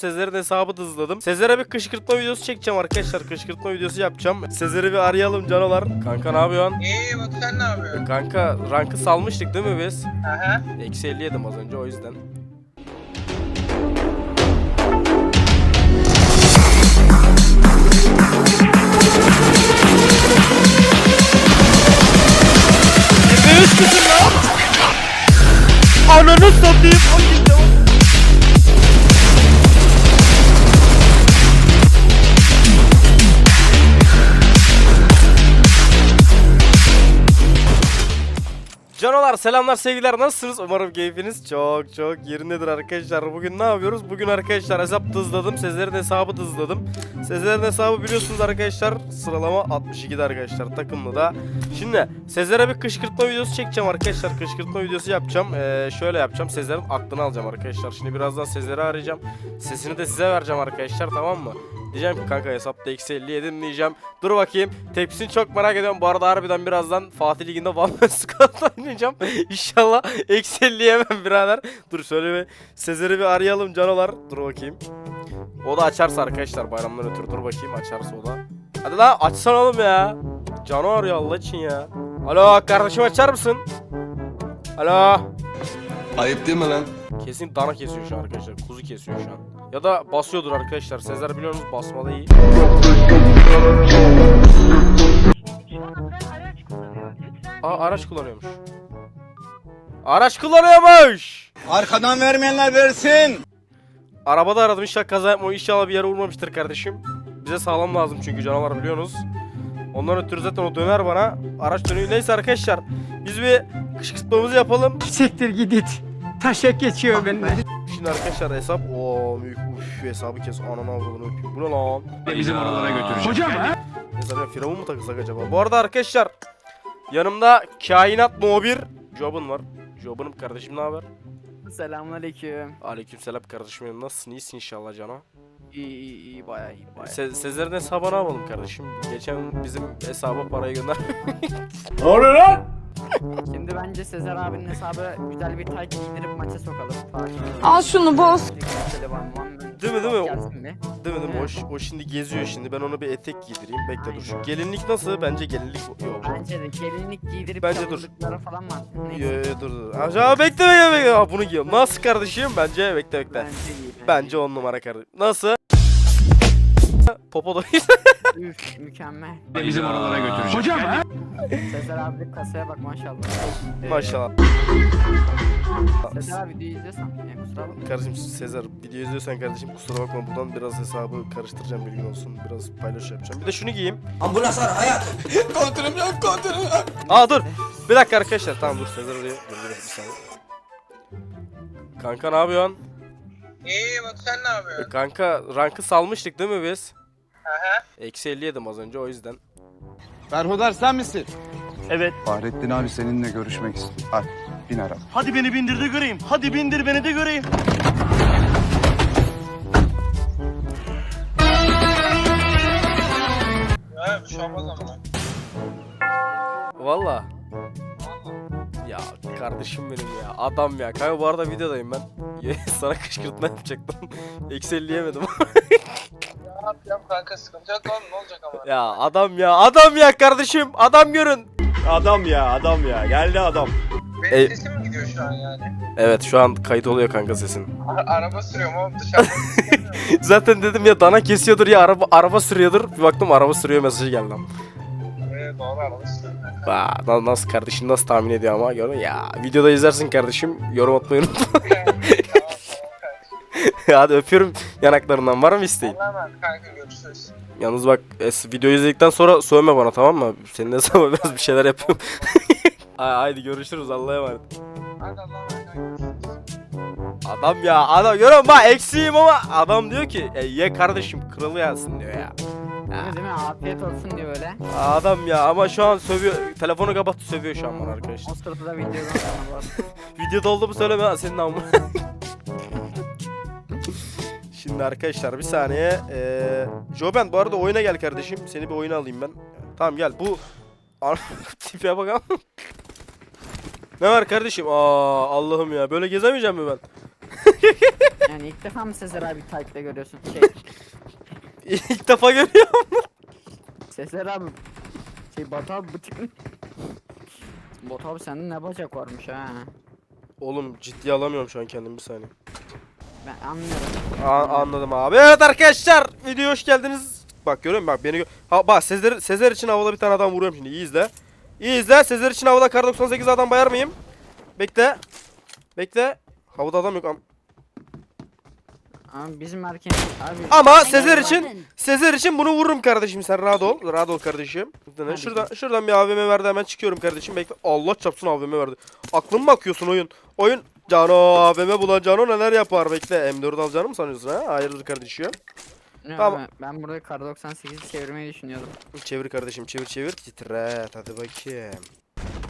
Sezer'in hesabı da hızladım. Sezer'e bir kışkırtma videosu çekeceğim arkadaşlar. Kışkırtma videosu yapacağım. Sezer'i bir arayalım canavar. Kanka ne yapıyorsun? İyi Batu sen ne yapıyorsun? Kanka rankı salmıştık değil mi biz? Aha. Eksi 50 yedim az önce o yüzden. Yirmi üç kızım lan! Ananı satayım! Canolar selamlar sevgiler nasılsınız? Umarım keyfiniz çok çok yerindedir arkadaşlar. Bugün ne yapıyoruz? Bugün arkadaşlar hesap hızladım. Sezer'in hesabı da hızladım. Sezer'in hesabı biliyorsunuz arkadaşlar. Sıralama 62'de arkadaşlar takımlı da. Şimdi Sezer'e bir kışkırtma videosu çekeceğim arkadaşlar. Kışkırtma videosu yapacağım. Ee, şöyle yapacağım. Sezer'in aklını alacağım arkadaşlar. Şimdi birazdan Sezer'i arayacağım. Sesini de size vereceğim arkadaşlar tamam mı? Diyeceğim ki kanka hesapta eksi 50 yedim diyeceğim. Dur bakayım. Tepkisini çok merak ediyorum. Bu arada harbiden birazdan Fatih Ligi'nde Man Squad oynayacağım. İnşallah eksi 50 yemem birader. Dur şöyle bir Sezer'i bir arayalım canolar. Dur bakayım. O da açarsa arkadaşlar bayramdan ötürü dur bakayım açarsa o da. Hadi lan açsana oğlum ya. Cano arıyor Allah için ya. Alo kardeşim açar mısın? Alo. Ayıp değil mi lan? Kesin dana kesiyor şu an arkadaşlar. Kuzu kesiyor şu an. Ya da basıyordur arkadaşlar. Sezer iyi. Anda araç kullanıyor. Lütfen Aa araç kullanıyormuş. Araç kullanıyormuş. Arkadan vermeyenler versin. Arabada aradım inşallah kaza yapma inşallah bir yere vurmamıştır kardeşim. Bize sağlam lazım çünkü canavar biliyorsunuz. Ondan ötürü zaten o döner bana. Araç dönüyor. Neyse arkadaşlar. Biz bir kışkırtmamızı yapalım. Siktir gidit. Taşak geçiyor benden. Şimdi arkadaşlar hesap. Oo büyük uf hesabı kes. Ananı avradını öpeyim. Bu ne lan? Bizim oralara götürecek. Hocam ha? Ben firavun mu takılsak acaba? Bu arada arkadaşlar. Yanımda kainat no 1 Job'un var. Job'unum kardeşim ne haber? Selamünaleyküm. Aleykümselam kardeşim benim. Nasılsın? İyisin inşallah Cano. İyi iyi iyi bayağı iyi bayağı. Se Sezer'in hesabı ne yapalım kardeşim? Geçen bizim hesaba parayı gönder. Şimdi bence Sezer abinin hesabı güzel bir tay giydirip maça sokalım. Al şunu boz. Değil mi, değil mi? Değil mi değil mi? O, ş- o şimdi geziyor şimdi. Ben ona bir etek giydireyim. Bekle dur. Şu gelinlik nasıl? Bence gelinlik yok. Bence de gelinlik giydirip Bence dur. savundukları falan var. Yo, yo, dur dur. Aşağı bekle bekle bekle. Aa, bunu giyiyorum. Nasıl kardeşim? Bence bekle bekle. Bence iyi. Bence on numara kardeşim. Nasıl? Popo da Üf mükemmel. Bizim oralara götürecek. Hocam ha? Sezer abi kasaya bak maşallah. Ee, Maşallah. Sezer abi videoyu izliyorsan ya kusura bakma. Kardeşim Sezer video izliyorsan kardeşim kusura bakma buradan biraz hesabı karıştıracağım bilgin olsun. Biraz paylaş yapacağım. Bir de şunu giyeyim. Ambulans ara hayat. Kontürüm yok kontürüm yok. Aa dur. Bir dakika arkadaşlar. Tamam dur Sezer oraya. Dur dur bir saniye. Kanka ne yapıyorsun? İyi Batu sen ne yapıyorsun? kanka rankı salmıştık değil mi biz? Eksi 50 yedim az önce o yüzden. Berhudar sen misin? Fahrettin abi seninle görüşmek istiyor. Hadi bin araba. Hadi beni bindir de göreyim. Hadi bindir beni de göreyim. Ya bir şey olmaz ama. Valla. Ya kardeşim benim ya. Adam ya. Kanka bu arada videodayım ben. Sana kışkırtma yapacaktım. Eksi 50 yemedim. Ne yapacağım kanka sıkıntı yok oğlum ne olacak ama. ya adam ya. Adam ya kardeşim. Adam görün. Adam ya adam ya. Geldi adam. Benim Ey- sesim mi gidiyor şu an yani? Evet şu an kayıt oluyor kanka sesin. A- araba sürüyorum oğlum dışarıda istemiyorum. Zaten dedim ya dana kesiyordur ya araba araba sürüyordur. Bir baktım araba sürüyor mesajı geldi. lan. Ee, doğru araba sürüyorum. Na- nasıl kardeşim nasıl tahmin ediyor ama gördün mü? ya videoda izlersin kardeşim yorum atmayı unutma. hadi öpüyorum yanaklarından var mı isteğin Allah'a emanet kanka görüşürüz. yalnız bak es, videoyu izledikten sonra sövme bana tamam mı senin hesabına biraz bir şeyler yapıyorum Ha- haydi görüşürüz Allah'a emanet Hadi Allah'a emanet kanka görüşürüz. adam ya adam görüyorum bak eksiğim ama adam diyor ki e, ye kardeşim kralı gelsin diyor ya Değil mi, değil mi? Afiyet olsun diyor öyle. adam ya ama şu an sövüyor telefonu kapattı sövüyor şu an bana arkadaşlar O sırada da videodan sonra bu arada. Videoda oldu mu söyleme ha, senin namı. Şimdi arkadaşlar bir saniye. Ee, Joben bu arada oyuna gel kardeşim. Seni bir oyuna alayım ben. Tamam gel bu... Tipe bakalım. ne var kardeşim? Aa Allah'ım ya böyle gezemeyeceğim mi ben? Yani ilk defa mı Sezer abi Tayyip'te görüyorsun? Şey, İlk defa görüyorum. Sezer abi. Şey Batu abi bıçık. Batu abi sende ne bacak varmış ha. Oğlum ciddiye alamıyorum şu an kendimi bir saniye. Ben anlıyorum. A- anladım abi. Evet arkadaşlar videoya hoş geldiniz. Bak görüyor musun? Bak beni gö- ha, bak Sezer, Sezer için havada bir tane adam vuruyorum şimdi. İyi izle. İyi izle. Sezer için havada kar 98 adam bayar mıyım? Bekle. Bekle. Havada adam yok. am- Abi bizim erken abi. Ama Sezer için Sezer için bunu vururum kardeşim sen rahat ol. Rahat ol kardeşim. Hadi Şuradan şuradan bir AVM verdi hemen çıkıyorum kardeşim. Bekle. Allah çapsın AVM verdi. Aklın mı akıyorsun oyun? Oyun Cano AVM bulan Cano neler yapar bekle. M4 alacağını mı sanıyorsun ha? Hayırdır kardeşim? Ne Tamam. Ben burada kar 98'i çevirmeyi düşünüyordum. Çevir kardeşim çevir çevir titret hadi bakayım.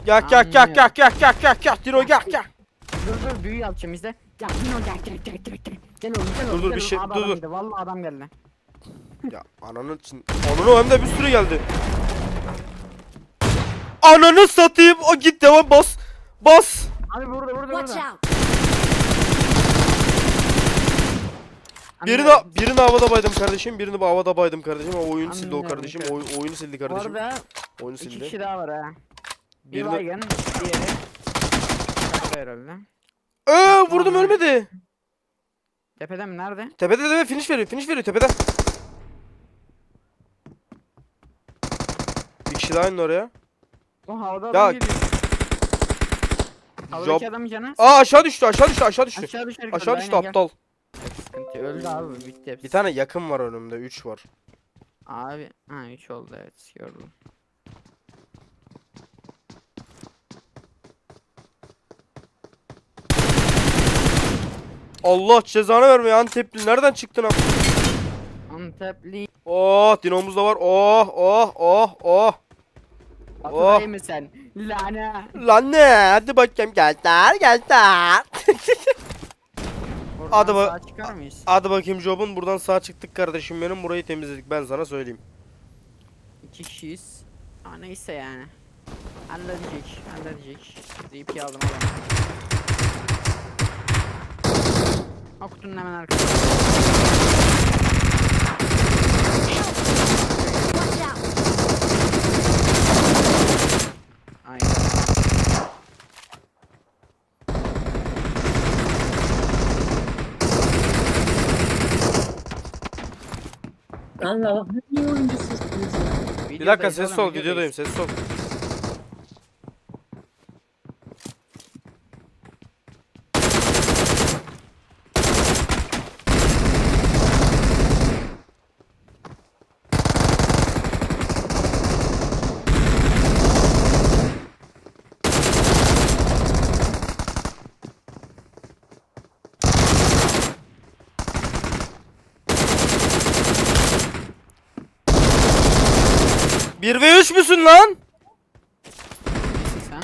Yak yak yak yak yak yak yak yak Dino yak yak. Dur dur büyü yapacağım izle. Ya Dino gel gel gel gel gel. Gel oğlum gel Dur, oğlum dur, gel bir oğlum. şey- Abi dur, adam dur. geldi. Vallahi adam geldi. Ya ananın için. Ananı hem de bir sürü geldi. Ananı satayım o git devam bas. Bas. Abi burada burada Watch burada. out! Birini, Anlıyorum. birini havada baydım kardeşim. Birini bu havada baydım kardeşim. O oyunu sildi o Anlıyorum kardeşim. Oy- oyunu sildi Bu kardeşim. arada Oyunu iki sildi. kişi daha var ha. Bir Birini... baygın, diğeri. Kaçtı herhalde. Ee, vurdum ölmedi. Tepede mi? Nerede? Tepede de finish veriyor. Finish veriyor tepede. Bir kişi daha indi oraya. O havada Ya, adam geliyor. Job. Havadaki adamın canı. Aa aşağı düştü aşağı düştü aşağı düştü. Aşağı düşer. Aşağı düştü aynen, gel. aptal. Sıkıntı yok. öldü abi bitti hepsi. Bir tane yakın var önümde 3 var. Abi ha 3 oldu evet gördüm. Allah cezanı vermeye Antepli nereden çıktın am? Antepli. Oh dinomuz da var. Oh oh oh oh. Atadayı mı sen? Lana. Lan ne? Hadi bakayım geldiler geldiler. Hadi bak- sağa çıkar mıyız? Hadi bakayım Job'un buradan sağ çıktık kardeşim benim burayı temizledik ben sana söyleyeyim. İki kişiyiz. Aa neyse yani. Halledecek, halledecek. DP aldım adamı. O kutunun hemen arkasında. Allah Allah. Ne oyuncusunuz ya? Bir dakika ses sol gidiyordayım ses sol. 1 ve 3 müsün lan? Sen?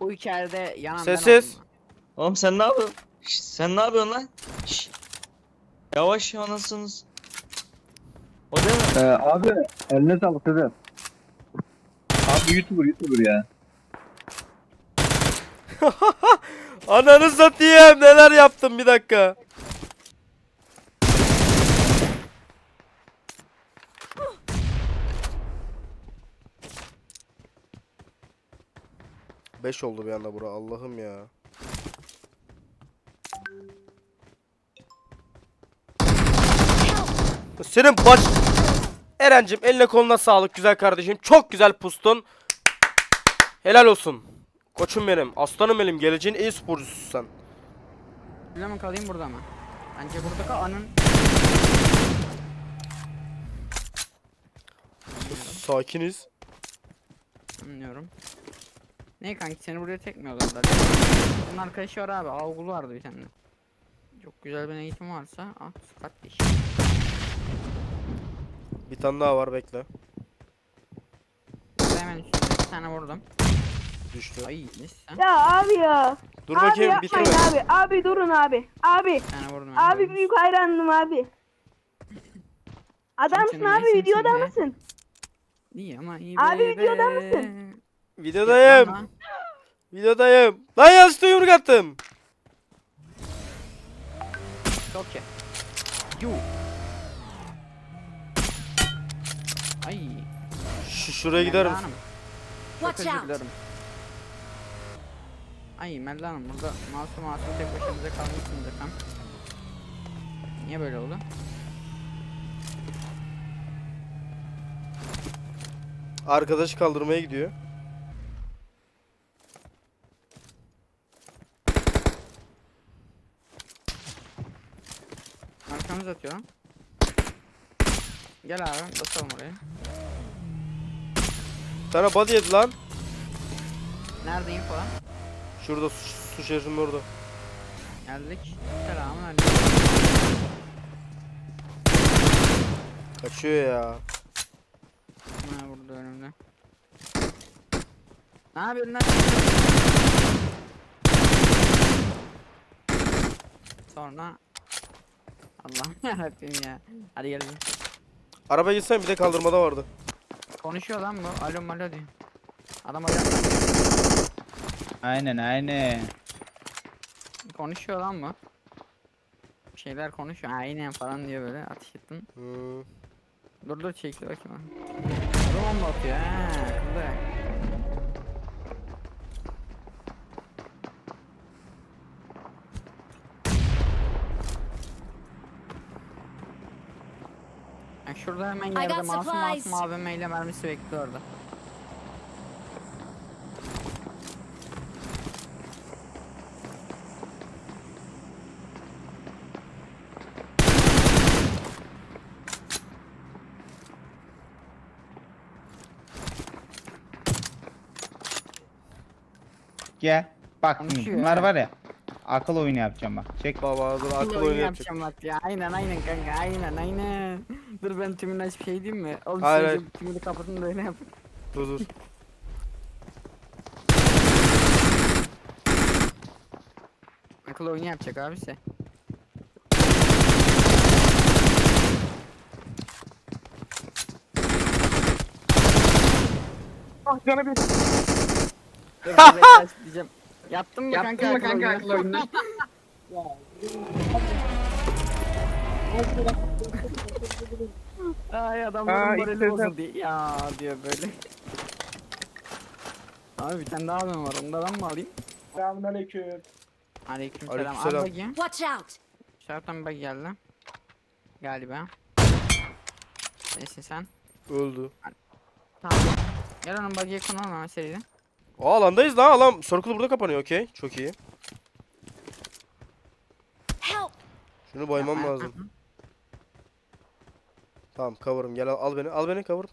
Bu hikayede yanan Sessiz. Oğlum sen ne yapıyorsun? Şşt, sen ne yapıyorsun lan? Şşt. Yavaş anasınız. O değil mi? Ee, abi eline sağlık dede. Abi YouTuber YouTuber ya. Ananı satayım neler yaptım bir dakika. Beş oldu bir anda bura Allah'ım ya. Senin baş... Erencim eline koluna sağlık güzel kardeşim. Çok güzel pustun. Helal olsun. Koçum benim. Aslanım benim. Geleceğin iyi sporcusun sen. Burada mı kalayım burada mı? Bence burada kal anın. Sakiniz. Anlıyorum. Ne kanki seni buraya tek mi alırlar? Bunun arkadaşı var abi. Avgulu vardı bir tane. Çok güzel bir eğitim varsa at kardeş. Bir tane daha var bekle. Burada hemen üstünde bir tane vurdum. Düştü. Ay neyse. Ya abi ya. Dur abi bakayım yapmayın bitirme. abi. Abi durun abi. Abi. Bir tane vurdum. Abi hemen. büyük hayranım abi. Adamsın Kimsin, abi neysin videoda be? mısın? İyi ama iyi Abi be videoda mısın? Videodayım. Videodayım. Lan yanlışlıkla yumruk attım. Çok iyi. Yu. Ay. Şu şuraya gider Melda misin? Hanım, Çok özür dilerim. Ay Melda Hanım burada masum masum tek başınıza kalmışsınız efendim. Niye böyle oldu? Arkadaşı kaldırmaya gidiyor. Lan. Gel abi basalım oraya. Tane body yedi lan. Nerede info lan? Şurada su, su şehrinin orada. Geldik. Selamun aleyküm. Kaçıyor ya. Ha burada önümde. Ne yapıyorsun lan? Sonra Allah'ım yarabbim ya. Hadi gelin. Arabaya gitsen bir de kaldırmada vardı. Konuşuyor lan bu. Alo malo diyor. Adam alo. Aynen aynen. Konuşuyor lan bu. Bir şeyler konuşuyor. Aynen falan diyor böyle. Ateş ettin. Hmm. Dur dur çekil bakayım. Adam mı atıyor? Ha, akıllı. Şurada hemen got yerde masum supplies. masum AVM ile mermisi bekliyor orada. Gel. Bak Konuşuyor bunlar var ya. Akıl oyunu yapacağım bak. Çek. Baba dur akıl Akıl oyunu oyunu yapacak. yapacağım bak ya. Aynen aynen kanka aynen aynen. Dur ben tümünü açıp şey diyeyim mi? Oğlum Hayır, de hayır. tümünü kapatın da öyle yapın. Dur dur. Akıl oyunu yapacak abisi. Ah canı bir. Dur dur bekle diyeceğim. Yaptın mı Yaptın kanka mı kanka akıl oyunu? Ay Aa, adamların ilk morali bozuldu ya diyor böyle. Abi bir tane daha adam var onu da ben mi alayım? Selamünaleyküm. Aleykümselam. Al Aleykümselam. bakayım. Watch out! Şarttan bak geldi. Galiba. Neyse sen. Öldü. Tamam. Gel onun bug'ye konulma ama seriden. Aa alandayız lan alan. Circle burada kapanıyor okey. Çok iyi. Help! Şunu baymam lazım. Tamam cover'ım gel al, al beni. Al beni cover.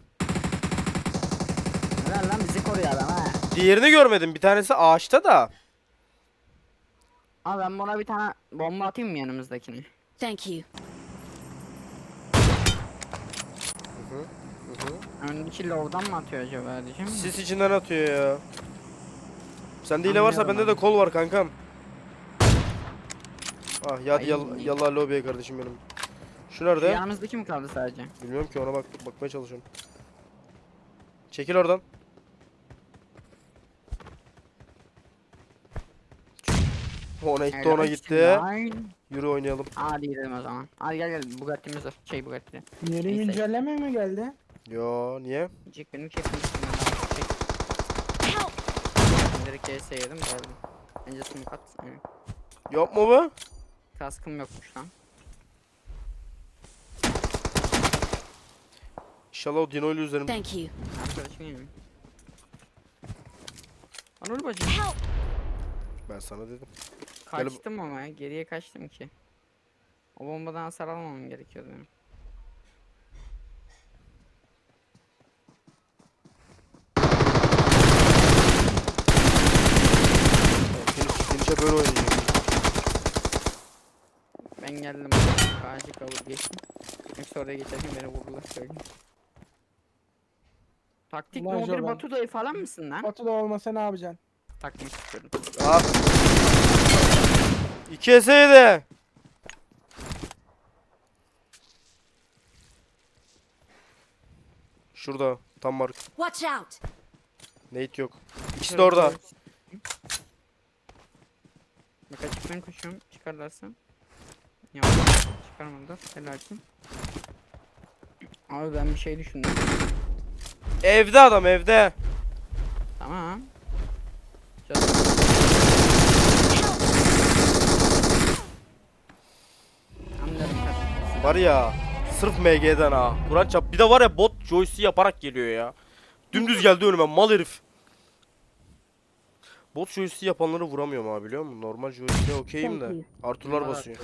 Lan lan bizi koruyor adam ha. Diğerini görmedim. Bir tanesi ağaçta da. Abi ben buna bir tane bomba atayım mı yanımızdakini? Thank you. Öndeki low'dan mı atıyor acaba diyeceğim. Sis içinden atıyor ya. Sende hile varsa Anlıyorum bende de abi. kol var kankam. Ah ya Ay. yal, yallah lobiye kardeşim benim. Şu nerede? yanımızdaki mi kaldı sadece? Bilmiyorum ki ona bak bakmaya çalışıyorum. Çekil oradan. Ona gitti ona gitti. Yürü oynayalım. Hadi gidelim o zaman. Hadi gel gel Bugatti'miz var. Şey Bugatti. Yeni Neyse. güncelleme mi geldi? Yo niye? Cik benim keyfim üstünden direkt CS yedim geldim. Bence smoke at. Yapma be. Kaskım yokmuş lan. İnşallah o Dino ile üzerim. Thank you. Yemin. Anıl. Help! Ben sana dedim. Gel- Kaçtım ama ya. Geriye kaçtım ki. O bombadan hasar almamam gerekiyordu benim. Finish'e böyle oynayacağım. Ben geldim. Ağacı kavur geçtim. Yoksa oraya geçerken beni vurdular söyleyeyim. Taktik Ulan no bir Jovan. Batu dayı falan mısın lan? Batu da olmasa ne yapacaksın? Takmak istiyorum. Ah. İki eseydi. Şurada tam mark. Watch out! Nate yok. İkisi de orada. Bak açık ben koşuyorum. Çıkarlarsa. Yok. Çıkarmadılar. Helalsin. Abi ben bir şey düşündüm. Evde adam evde. Tamam. Anladım kardeşim. Var ya sırf MG'den ha. Kur'an çap. Bir de var ya bot joystick yaparak geliyor ya. Dümdüz geldi önüme mal herif. Bot joystick yapanları vuramıyorum abi biliyor musun? Normal joystick'e okeyim de. Arturlar basıyor.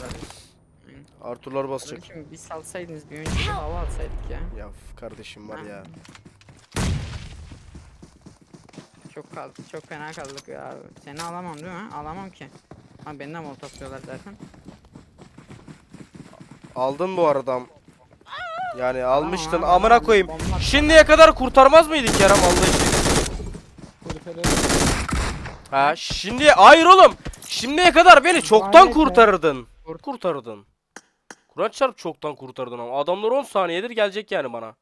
Arturlar basacak. Kardeşim bir salsaydınız bir önce bir hava alsaydık ya. Ya kardeşim var ya. Çok kaldık, çok fena kaldık ya abi. Seni alamam değil mi? Alamam ki. Ha benden vol topluyorlar zaten. Aldın bu arada. Yani almıştın abi, amına koyayım. bomba- Şimdiye kadar kurtarmaz mıydık Kerem Allah için? Ha şimdi hayır oğlum. Şimdiye kadar beni çoktan kurtarırdın. Kurtardın. Kur'an çarp çoktan kurtardın ama adamlar 10 saniyedir gelecek yani bana.